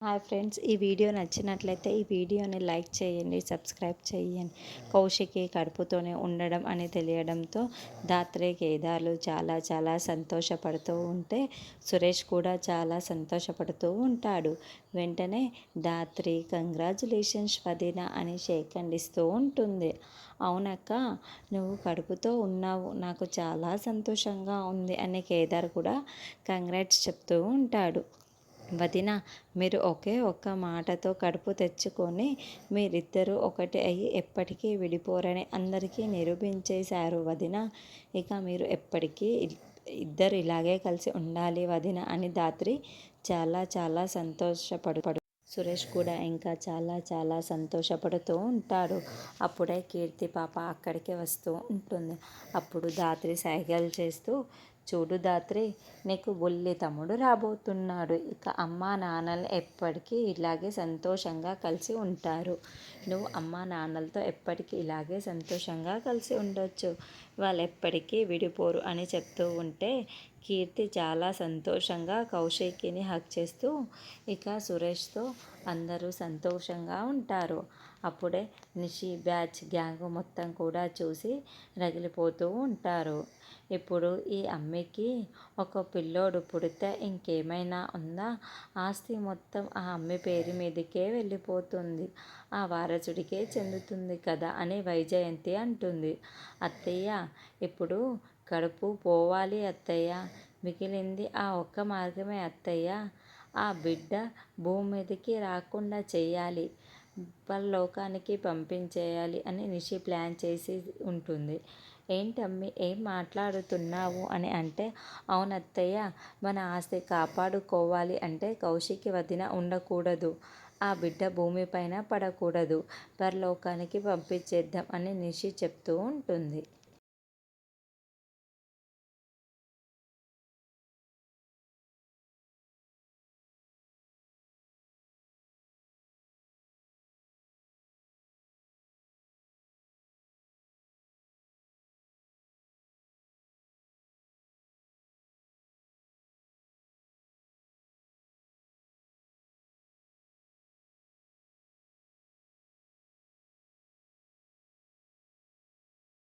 Hi friends ఈ video నచ్చినట్లయితే ఈ వీడియోని లైక్ చేయండి సబ్స్క్రైబ్ చేయండి. కౌశికి కడుపుతోనే ఉండడం అని తెలియడంతో దాత్రే కేదార్లు చాలా చాలా సంతోషపడుతూ ఉంటే సురేష్ కూడా చాలా సంతోషపడుతూ ఉంటాడు. వెంటనే దాత్రి కంగ్రాచులేషన్స్ వదిన అని షేకండిస్తూ ఉంటుంది. అవునక్క నువ్వు కడుపుతో ఉన్నావు నాకు చాలా సంతోషంగా ఉంది అని కేదార్ కూడా కంగ్రాట్స్ చెప్తూ ఉంటాడు. వదిన మీరు ఒకే ఒక్క మాటతో కడుపు తెచ్చుకొని మీరిద్దరూ ఒకటి అయ్యి ఎప్పటికీ విడిపోరని అందరికీ నిరూపించేశారు వదిన. ఇక మీరు ఎప్పటికీ ఇద్దరు ఇలాగే కలిసి ఉండాలి వదిన అని దాత్రి చాలా చాలా సంతోషపడు సురేష్ కూడా ఇంకా చాలా చాలా సంతోషపడుతూ ఉంటాడు. అప్పుడే కీర్తి పాప అక్కడికి వస్తూ ఉంటుంది. అప్పుడు దాత్రి సైగలు చేస్తూ చూడు దాత్రి నీకు బుల్లి తమ్ముడు రాబోతున్నాడు. ఇక అమ్మ నాన్నలు ఎప్పటికీ ఇలాగే సంతోషంగా కలిసి ఉంటారు. నువ్వు అమ్మ నాన్నలతో ఎప్పటికీ ఇలాగే సంతోషంగా కలిసి ఉండొచ్చు. వాళ్ళు ఎప్పటికీ విడిపోరు అని చెప్తూ ఉంటే కీర్తి చాలా సంతోషంగా కౌశికిని హక్ చేస్తూ ఇక సురేష్తో అందరూ సంతోషంగా ఉంటారు. అప్పుడే నిషి బ్యాచ్ గ్యాంగ్ మొత్తం కూడా చూసి రగిలిపోతూ ఉంటారు. ఇప్పుడు ఈ అమ్మకి ఒక పిల్లోడు పుడితే ఇంకేమైనా ఉందా? ఆస్తి మొత్తం ఆ అమ్మ పేరు మీదకే వెళ్ళిపోతుంది. ఆ వారసుడికే చెందుతుంది కదా అని వైజయంతి అంటుంది. అత్తయ్య ఇప్పుడు కడుపు పోవాలి అత్తయ్య. మిగిలింది ఆ ఒక్క మార్గమే అత్తయ్య. ఆ బిడ్డ భూమి మీదకి రాకుండా చేయాలి. లోకానికి పంపించేయాలి అని నిషి ప్లాన్ చేసి ఉంటుంది. ఏంటమ్మి ఏం మాట్లాడుతున్నావు అని అంటే అవునత్తయ్య మన ఆస్తి కాపాడుకోవాలి అంటే కౌశికి వదిన ఉండకూడదు. ఆ బిడ్డ భూమిపైన పడకూడదు. పరలోకానికి పంపించేద్దాం అని నిషి చెప్తూ ఉంటుంది.